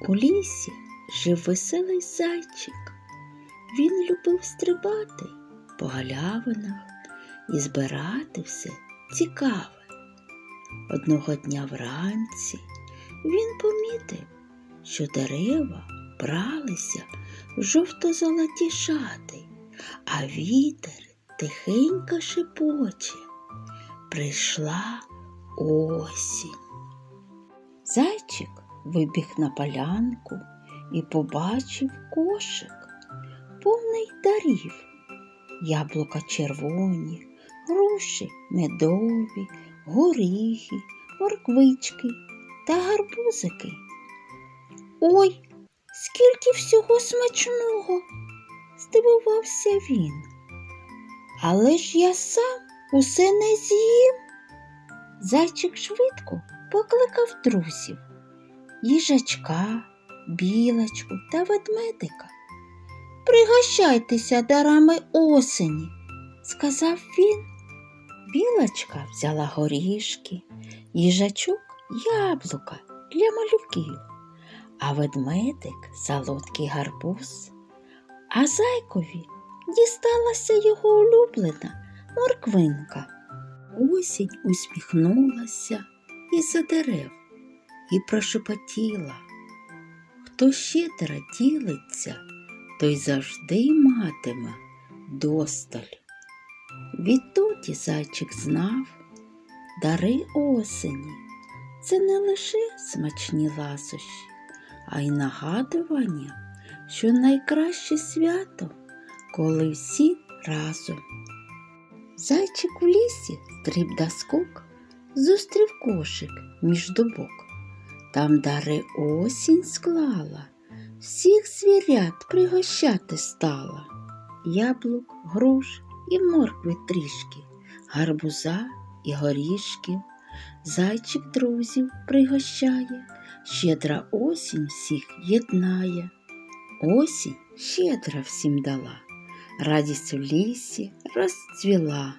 У лісі жив веселий зайчик. Він любив стрибати по галявинах і збирати все цікаве. Одного дня вранці він помітив, що дерева бралися в жовто-золоті шати, а вітер тихенько шепоче. Прийшла осінь. Зайчик вибіг на полянку і побачив кошик, повний дарів, яблука червоні, груші медові, горіхи, морквички та гарбузики. Ой, скільки всього смачного, здивувався він. Але ж я сам усе не з'їм. Зайчик швидко покликав друзів їжачка, білочку та ведмедика. Пригощайтеся дарами осені, сказав він. Білочка взяла горішки, їжачок яблука для малюків, а ведмедик солодкий гарбуз, а зайкові дісталася його улюблена морквинка. Осінь усміхнулася із-за дерев і прошепотіла. Хто щедро ділиться, той завжди матиме досталь. Відтоді зайчик знав, дари осені це не лише смачні ласощі, а й нагадування, що найкраще свято, коли всі разом. Зайчик у лісі стриб да скок, зустрів кошик між дубок. Там дари осінь склала, всіх звірят пригощати стала. Яблук, груш і моркви трішки, гарбуза і горішків. Зайчик друзів пригощає, щедра осінь всіх єднає. Осінь щедра всім дала, радість в лісі розцвіла.